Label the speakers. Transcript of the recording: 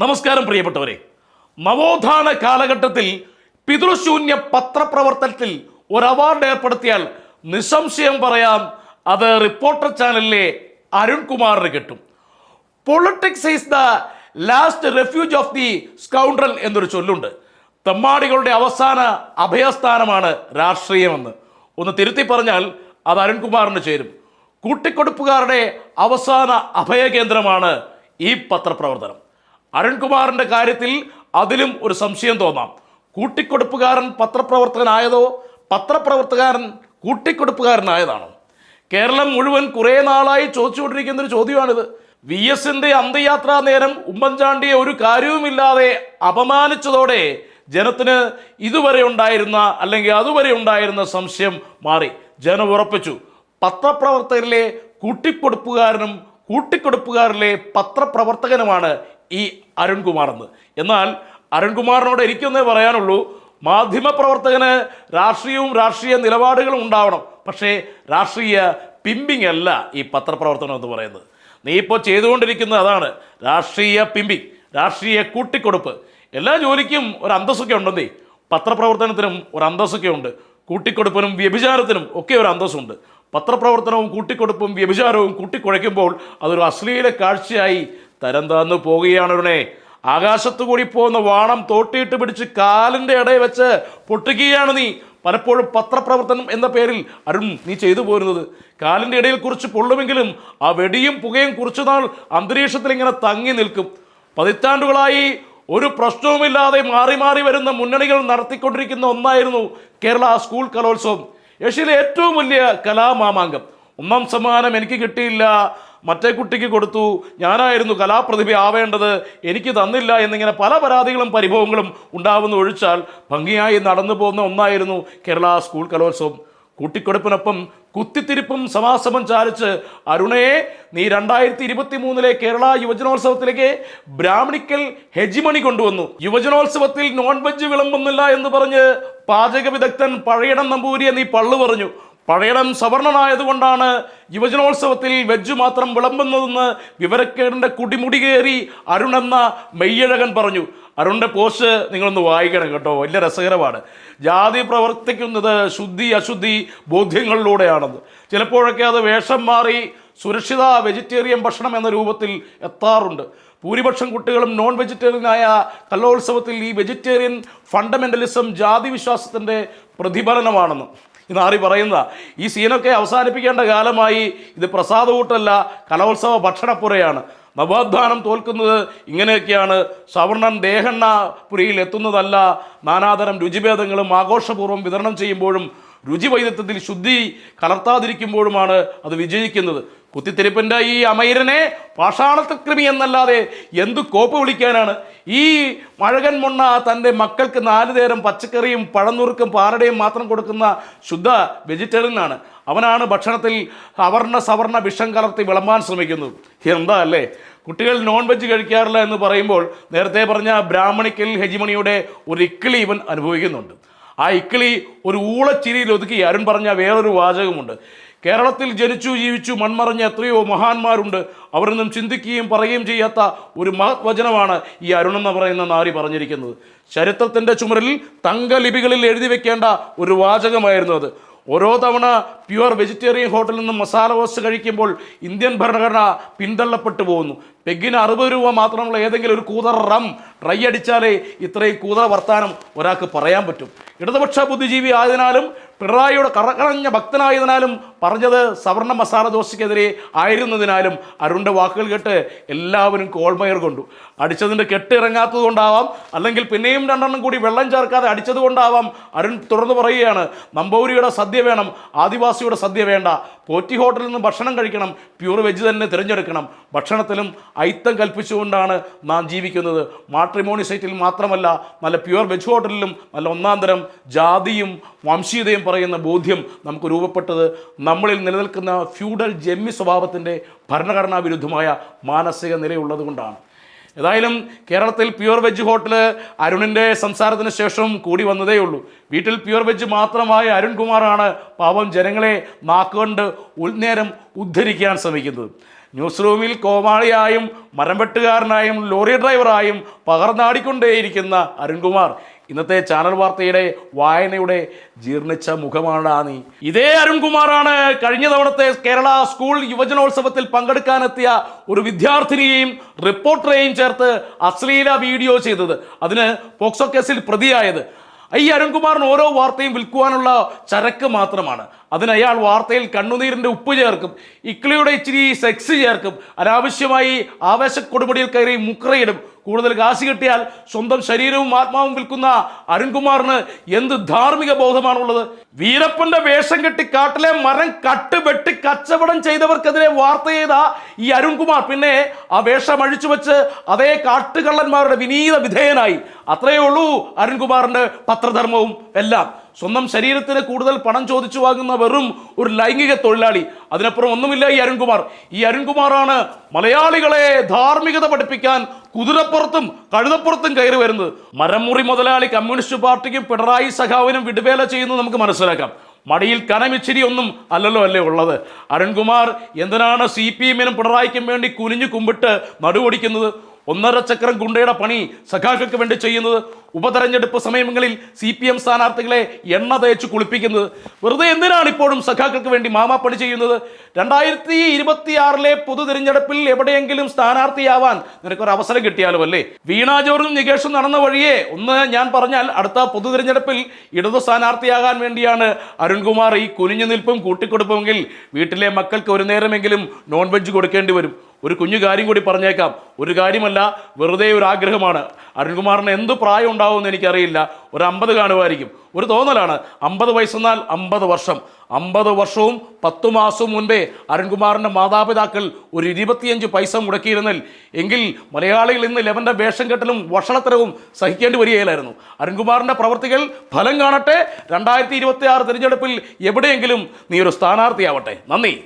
Speaker 1: നമസ്കാരം പ്രിയപ്പെട്ടവരെ. നവോത്ഥാന കാലഘട്ടത്തിൽ പിതൃശൂന്യ പത്രപ്രവർത്തനത്തിൽ ഒരു അവാർഡ് ഏർപ്പെടുത്തിയാൽ നിസ്സംശയം പറയാം അത് റിപ്പോർട്ടർ ചാനലിലെ അരുൺകുമാറിന് കിട്ടും. Politics is the last refuge of the scoundrel എന്നൊരു ചൊല്ലുണ്ട്. തെമ്മാടികളുടെ അവസാന അഭയസ്ഥാനമാണ് രാഷ്ട്രീയമെന്ന്. ഒന്ന് തിരുത്തി പറഞ്ഞാൽ അത് അരുൺകുമാറിന് ചേരും. കൂട്ടിക്കൊടുപ്പുകാരുടെ അവസാന അഭയകേന്ദ്രമാണ് ഈ പത്രപ്രവർത്തനം. അരുൺകുമാറിന്റെ കാര്യത്തിൽ അതിലും ഒരു സംശയം തോന്നാം. കൂട്ടിക്കൊടുപ്പുകാരൻ പത്രപ്രവർത്തകനായതോ പത്രപ്രവർത്തകൻ കൂട്ടിക്കൊടുപ്പുകാരനായതാണോ? കേരളം മുഴുവൻ കുറേ നാളായി ചോദിച്ചുകൊണ്ടിരിക്കുന്ന ഒരു ചോദ്യമാണിത്. വി എസിന്റെ അന്ത്യയാത്രാ നേരം ഉമ്മൻചാണ്ടിയെ ഒരു കാര്യവുമില്ലാതെ അപമാനിച്ചതോടെ ജനത്തിന് ഇതുവരെ ഉണ്ടായിരുന്ന അല്ലെങ്കിൽ അതുവരെ ഉണ്ടായിരുന്ന സംശയം മാറി. ജനം ഉറപ്പിച്ചു. പത്രപ്രവർത്തകരിലെ കൂട്ടിക്കൊടുപ്പുകാരനും കൂട്ടിക്കൊടുപ്പുകാരിലെ പത്രപ്രവർത്തകനുമാണ് ഈ അരുൺകുമാർ എന്ന് എന്നാൽ അരുൺകുമാറിനോട് എനിക്കൊന്നേ പറയാനുള്ളൂ മാധ്യമപ്രവർത്തകന് രാഷ്ട്രീയവും രാഷ്ട്രീയ നിലപാടുകളും ഉണ്ടാവണം. പക്ഷേ രാഷ്ട്രീയ പിമ്പിങ് അല്ല ഈ പത്രപ്രവർത്തനം എന്ന് പറയുന്നത്. നീ ഇപ്പോൾ ചെയ്തുകൊണ്ടിരിക്കുന്നത് അതാണ്. രാഷ്ട്രീയ പിമ്പിങ് രാഷ്ട്രീയ കൂട്ടിക്കൊടുപ്പ്. എല്ലാ ജോലിക്കും ഒരു അന്തസ്സൊക്കെ ഉണ്ടെന്നേ. പത്രപ്രവർത്തനത്തിനും ഒരു അന്തസ്സൊക്കെ ഉണ്ട്. കൂട്ടിക്കൊടുപ്പിനും വ്യഭിചാരത്തിനും ഒക്കെ ഒരു അന്തസ്സുണ്ട്. പത്രപ്രവർത്തനവും കൂട്ടിക്കൊടുപ്പും വ്യഭിചാരവും കൂട്ടിക്കുഴയ്ക്കുമ്പോൾ അതൊരു അശ്ലീല കാഴ്ചയായി തരം താന്ന് പോവുകയാണ് ഉടനെ ആകാശത്തു കൂടി പോകുന്ന വാണം തോട്ടിയിട്ട് പിടിച്ച് കാലിന്റെ ഇടയിൽ വെച്ച് പൊട്ടിക്കുകയാണ് നീ. പലപ്പോഴും പത്രപ്രവർത്തനം എന്ന പേരിൽ അരുൺ നീ ചെയ്തു പോരുന്നത്. കാലിന്റെ ഇടയിൽ കുറിച്ച് പൊള്ളുമെങ്കിലും ആ വെടിയും പുകയും കുറച്ചു നാൾ അന്തരീക്ഷത്തിൽ ഇങ്ങനെ തങ്ങി നിൽക്കും. പതിറ്റാണ്ടുകളായി ഒരു പ്രശ്നവുമില്ലാതെ മാറി മാറി വരുന്ന മുന്നണികൾ നടത്തിക്കൊണ്ടിരിക്കുന്ന ഒന്നായിരുന്നു കേരള സ്കൂൾ കലോത്സവം. ഏഷ്യയിലെ ഏറ്റവും വലിയ കലാമാമാങ്കം. ഒന്നാം സമ്മാനം എനിക്ക് കിട്ടിയില്ല. മറ്റേ കുട്ടിക്ക് കൊടുത്തു. ഞാനായിരുന്നു കലാപ്രതിഭ ആവേണ്ടത്. എനിക്ക് തന്നില്ല എന്നിങ്ങനെ പല പരാതികളും പരിഭവങ്ങളും ഉണ്ടാവുന്ന ഒഴിച്ചാൽ ഭംഗിയായി നടന്നു പോകുന്ന ഒന്നായിരുന്നു കേരള സ്കൂൾ കലോത്സവം. കൂട്ടിക്കൊടുപ്പിനൊപ്പം കുത്തിത്തിരിപ്പും സമാസമം ചാലിച്ച് അരുണയെ നീ രണ്ടായിരത്തി ഇരുപത്തി മൂന്നിലെ കേരള യുവജനോത്സവത്തിലേക്ക് ബ്രാഹ്മണിക്കൽ ഹെജിമണി കൊണ്ടുവന്നു. യുവജനോത്സവത്തിൽ നോൺ വെജ് വിളമ്പുന്നില്ല എന്ന് പറഞ്ഞ് പാചക വിദഗ്ധൻ പഴയടം നമ്പൂരിയെ നീ പള്ളു പറഞ്ഞു. പഴയടം സവർണനായതുകൊണ്ടാണ് യുവജനോത്സവത്തിൽ വെജ് മാത്രം വിളമ്പുന്നതെന്ന് വിവരക്കേടിന്റെ കുടിമുടി കയറി അരുൺ എന്ന മെയ്യഴകൻ പറഞ്ഞു. അരുണിന്റെ പോസ്റ്റ് നിങ്ങളൊന്ന് വായിക്കണം കേട്ടോ. വലിയ രസകരമാണ്. ജാതി പ്രവർത്തിക്കുന്നത് ശുദ്ധി അശുദ്ധി ബോധ്യങ്ങളിലൂടെയാണെന്ന്. ചിലപ്പോഴൊക്കെ അത് വേഷം മാറി സുരക്ഷിത വെജിറ്റേറിയൻ ഭക്ഷണം എന്ന രൂപത്തിൽ എത്താറുണ്ട്. ഭൂരിപക്ഷം കുട്ടികളും നോൺ വെജിറ്റേറിയനായ കലോത്സവത്തിൽ ഈ വെജിറ്റേറിയൻ ഫണ്ടമെന്റലിസം ജാതി വിശ്വാസത്തിന്റെ പ്രതിഫലനമാണെന്ന്. ഇന്ന് പറയുന്നതാ പറയുന്ന ഈ സീനൊക്കെ അവസാനിപ്പിക്കേണ്ട കാലമായി ഇത് പ്രസാദകൂട്ടല്ല കലോത്സവ ഭക്ഷണപ്പുരയാണ്. നവോത്ഥാനം തോൽക്കുന്നത് ഇങ്ങനെയൊക്കെയാണ്. സവർണൻ ദേഹണ്ണ പുരിയിൽ എത്തുന്നതല്ല നാനാതരം രുചിഭേദങ്ങളും ആഘോഷപൂർവം വിതരണം ചെയ്യുമ്പോഴും രുചി ശുദ്ധി കലർത്താതിരിക്കുമ്പോഴുമാണ് അത് വിജയിക്കുന്നത്. കുത്തിത്തിരിപ്പിന്റെ ഈ അമൈരനെ പാഷാണത്തക്രിമി എന്നല്ലാതെ എന്ത് കോപ്പ് വിളിക്കാനാണ്? ഈ മഴകൻ മൊണ്ണ തന്റെ മക്കൾക്ക് നാല് നേരം പച്ചക്കറിയും പഴനുറുക്കും പാറടയും മാത്രം കൊടുക്കുന്ന ശുദ്ധ വെജിറ്റേറിയനാണ് അവനാണ് ഭക്ഷണത്തിൽ അവർണ സവർണ വിഷം കലർത്തി വിളമ്പാൻ ശ്രമിക്കുന്നത്. എന്താ അല്ലേ? കുട്ടികൾ നോൺ വെജ് കഴിക്കാറില്ല എന്ന് പറയുമ്പോൾ നേരത്തെ പറഞ്ഞ ബ്രാഹ്മണിക്കൽ ഹെജിമണിയുടെ ഒരു ഇക്കിളി ഇവൻ അനുഭവിക്കുന്നുണ്ട്. ആ ഇക്കിളി ഒരു ഊളച്ചിരിയിൽ ഒതുക്കി. അരുൺ പറഞ്ഞ വേറൊരു വാചകമുണ്ട്. കേരളത്തിൽ ജനിച്ചു ജീവിച്ചു മൺമറഞ്ഞ എത്രയോ മഹാന്മാരുണ്ട്. അവരൊന്നും ചിന്തിക്കുകയും പറയുകയും ചെയ്യാത്ത ഒരു മഹത്വചനമാണ് ഈ അരുണെന്ന് പറയുന്ന നാരി പറഞ്ഞിരിക്കുന്നത്. ചരിത്രത്തിന്റെ ചുമരിൽ തങ്കലിപികളിൽ എഴുതി വെക്കേണ്ട ഒരു വാചകമായിരുന്നു അത്. ഓരോ തവണ പ്യുവർ വെജിറ്റേറിയൻ ഹോട്ടലിൽ നിന്നും മസാല ദോശ കഴിക്കുമ്പോൾ ഇന്ത്യൻ ഭരണഘടന പിന്തള്ളപ്പെട്ടു പോകുന്നു. പെഗിന് അറുപത് രൂപ മാത്രമുള്ള ഏതെങ്കിലും ഒരു കൂതറ റം ട്രൈ അടിച്ചാലേ ഇത്രയും കൂതറ വർത്താനം ഒരാൾക്ക് പറയാൻ പറ്റും. ഇടതുപക്ഷ ബുദ്ധിജീവി ആയതിനാലും പിണറായിയുടെ കറകളഞ്ഞ ഭക്തനായതിനാലും പറഞ്ഞത് സവർണ മസാല ദോശയ്ക്കെതിരെ ആയിരുന്നതിനാലും അരുണിന്റെ വാക്കുകൾ കേട്ട് എല്ലാവരും കോൾമയർ കൊണ്ടു. അടിച്ചതിന്റെ കെട്ടിറങ്ങാത്തത് കൊണ്ടാവാം അല്ലെങ്കിൽ പിന്നെയും രണ്ടെണ്ണം കൂടി വെള്ളം ചേർക്കാതെ അടിച്ചത് കൊണ്ടാവാം അരുൺ തുറന്നു പറയുകയാണ്. നമ്പൂരിയുടെ സദ്യ വേണം ആദിവാസിയുടെ സദ്യ വേണ്ട. പോറ്റി ഹോട്ടലിൽ നിന്ന് ഭക്ഷണം കഴിക്കണം പ്യൂർ വെജ് തന്നെ തിരഞ്ഞെടുക്കണം. ഭക്ഷണത്തിലും ഐത്തം കൽപ്പിച്ചുകൊണ്ടാണ് നാം ജീവിക്കുന്നത്. മാട്രിമോണി സൈറ്റിൽ മാത്രമല്ല നല്ല പ്യുവർ വെജ് ഹോട്ടലിലും നല്ല ഒന്നാം തരം ജാതിയും വംശീയതയും പറയുന്ന ബോധ്യം നമുക്ക് രൂപപ്പെട്ടത് നമ്മളിൽ നിലനിൽക്കുന്ന ഫ്യൂഡൽ ജമ്മി സ്വഭാവത്തിന്റെ ഭരണഘടനാ വിരുദ്ധമായ മാനസിക നിലയുള്ളത് കൊണ്ടാണ്. ഏതായാലും കേരളത്തിൽ പ്യുവർ വെജ് ഹോട്ടൽ അരുണിന്റെ സംസാരത്തിന് ശേഷം കൂടി വന്നതേ ഉള്ളൂ. വീട്ടിൽ പ്യുവർ വെജ് മാത്രമായ അരുൺകുമാറാണ് പാവം ജനങ്ങളെ നാക്കുകൊണ്ട് ഉൾനേരം ഉദ്ധരിക്കാൻ ശ്രമിക്കുന്നത്. ന്യൂസ് റൂമിൽ കോമാളിയായും മരംവെട്ടുകാരനായും ലോറി ഡ്രൈവറായും പകർന്നാടിക്കൊണ്ടേയിരിക്കുന്ന അരുൺകുമാർ ഇന്നത്തെ ചാനൽ വാർത്തയുടെ വായനയുടെ ജീർണിച്ച മുഖമാണ് ആ നീ. ഇതേ അരുൺകുമാറാണ് കഴിഞ്ഞ തവണത്തെ കേരള സ്കൂൾ യുവജനോത്സവത്തിൽ പങ്കെടുക്കാനെത്തിയ ഒരു വിദ്യാർത്ഥിനിയെയും റിപ്പോർട്ടറെയും ചേർത്ത് അശ്ലീല വീഡിയോ ചെയ്തത്. അതിന് പോക്സോ കേസിൽ പ്രതിയായത്. ഈ അരുൺകുമാറിന് ഓരോ വാർത്തയും വിൽക്കുവാനുള്ള ചരക്ക് മാത്രമാണ്. അതിന് അയാൾ വാർത്തയിൽ കണ്ണുനീരിന്റെ ഉപ്പ് ചേർക്കും ഇക്ലിയുടെ ഇച്ചിരി സെക്സ് ചേർക്കും അനാവശ്യമായി ആവേശക്കൊടുപടിയിൽ കയറി മുക്രയിടും കൂടുതൽ കാശ് കിട്ടിയാൽ സ്വന്തം ശരീരവും ആത്മാവും വിൽക്കുന്ന അരുൺകുമാറിന് എന്ത് ധാർമ്മിക ബോധമാണുള്ളത്? വീരപ്പന്റെ വേഷം കെട്ടി കാട്ടിലെ മരം കട്ട് വെട്ടി കച്ചവടം ചെയ്തവർക്കെതിരെ വാർത്ത ചെയ്ത ഈ അരുൺകുമാർ പിന്നെ ആ വേഷം അഴിച്ചു വെച്ച് അതേ കാട്ടുകള്ളന്മാരുടെ വിനീത വിധേയനായി. അത്രയേ ഉള്ളൂ അരുൺകുമാറിന്റെ പത്രധർമ്മവും എല്ലാം. സ്വന്തം ശരീരത്തിന് കൂടുതൽ പണം ചോദിച്ചു വാങ്ങുന്ന വെറും ഒരു ലൈംഗിക തൊഴിലാളി. അതിനപ്പുറം ഒന്നുമില്ല ഈ അരുൺകുമാർ. ഈ അരുൺകുമാറാണ് മലയാളികളെ ധാർമ്മികത പഠിപ്പിക്കാൻ കുതിരപ്പുറത്തും കഴുതപ്പുറത്തും കയറി വരുന്നത്. മരമുറി മുതലാളി കമ്മ്യൂണിസ്റ്റ് പാർട്ടിക്കും പിണറായി സഖാവിനും വിടുവേല ചെയ്യുന്നു നമുക്ക് മനസ്സിലാക്കാം. മടിയിൽ കനമിച്ചിരി ഒന്നും അല്ലല്ലോ അല്ലേ ഉള്ളത്. അരുൺകുമാർ എന്തിനാണ് സി പി എമ്മിനും പിണറായിക്കും വേണ്ടി കുനിഞ്ഞു കുമ്പിട്ട് നടുവൊടിക്കുന്നത്? ഒന്നര ചക്രം ഗുണ്ടയുടെ പണി സഖാക്കൾക്ക് വേണ്ടി ചെയ്യുന്നത്? ഉപതെരഞ്ഞെടുപ്പ് സമയങ്ങളിൽ സി പി എം സ്ഥാനാർത്ഥികളെ എണ്ണ തേച്ച് കുളിപ്പിക്കുന്നത്. വെറുതെ എന്തിനാണ് ഇപ്പോഴും സഖാക്കൾക്ക് വേണ്ടി മാമാപ്പണി ചെയ്യുന്നത്? രണ്ടായിരത്തി ഇരുപത്തിയാറിലെ പൊതു തിരഞ്ഞെടുപ്പിൽ എവിടെയെങ്കിലും സ്ഥാനാർത്ഥിയാവാൻ നിനക്കൊരു അവസരം കിട്ടിയാലും അല്ലേ? വീണ ജോർജും നികേഷും നടന്ന വഴിയെ ഒന്ന് ഞാൻ പറഞ്ഞാൽ അടുത്ത പൊതു തിരഞ്ഞെടുപ്പിൽ ഇടതു സ്ഥാനാർത്ഥിയാകാൻ വേണ്ടിയാണ് അരുൺകുമാർ ഈ കുനിഞ്ഞു നിൽപ്പും കൂട്ടിക്കൊടുപ്പുമെങ്കിൽ വീട്ടിലെ മക്കൾക്ക് ഒരു നേരമെങ്കിലും നോൺ വെജ് കൊടുക്കേണ്ടി വരും. ഒരു കുഞ്ഞു കാര്യം കൂടി പറഞ്ഞേക്കാം. ഒരു കാര്യമല്ല വെറുതെ ഒരു ആഗ്രഹമാണ്. അരുൺകുമാറിന് എന്ത് പ്രായം ഉണ്ടാവുമെന്ന് എനിക്കറിയില്ല. ഒരു അമ്പത് കാണുമായിരിക്കും. ഒരു തോന്നലാണ്. അമ്പത് വയസ്സെന്നാൽ അമ്പത് വർഷം. അമ്പത് വർഷവും പത്ത് മാസവും മുൻപേ അരുൺകുമാറിന്റെ മാതാപിതാക്കൾ ഒരു ഇരുപത്തിയഞ്ച് പൈസ മുടക്കിയിരുന്നിൽ എങ്കിൽ മലയാളികൾ ഇന്ന് ലെവന്റെ വേഷം കെട്ടലും വഷളത്തരവും സഹിക്കേണ്ടി വരികയില്ലായിരുന്നു. അരുൺകുമാറിന്റെ പ്രവർത്തികൾ ഫലം കാണട്ടെ. രണ്ടായിരത്തി ഇരുപത്തി ആറ് തിരഞ്ഞെടുപ്പിൽ എവിടെയെങ്കിലും നീ ഒരു സ്ഥാനാർത്ഥിയാവട്ടെ. നന്ദി.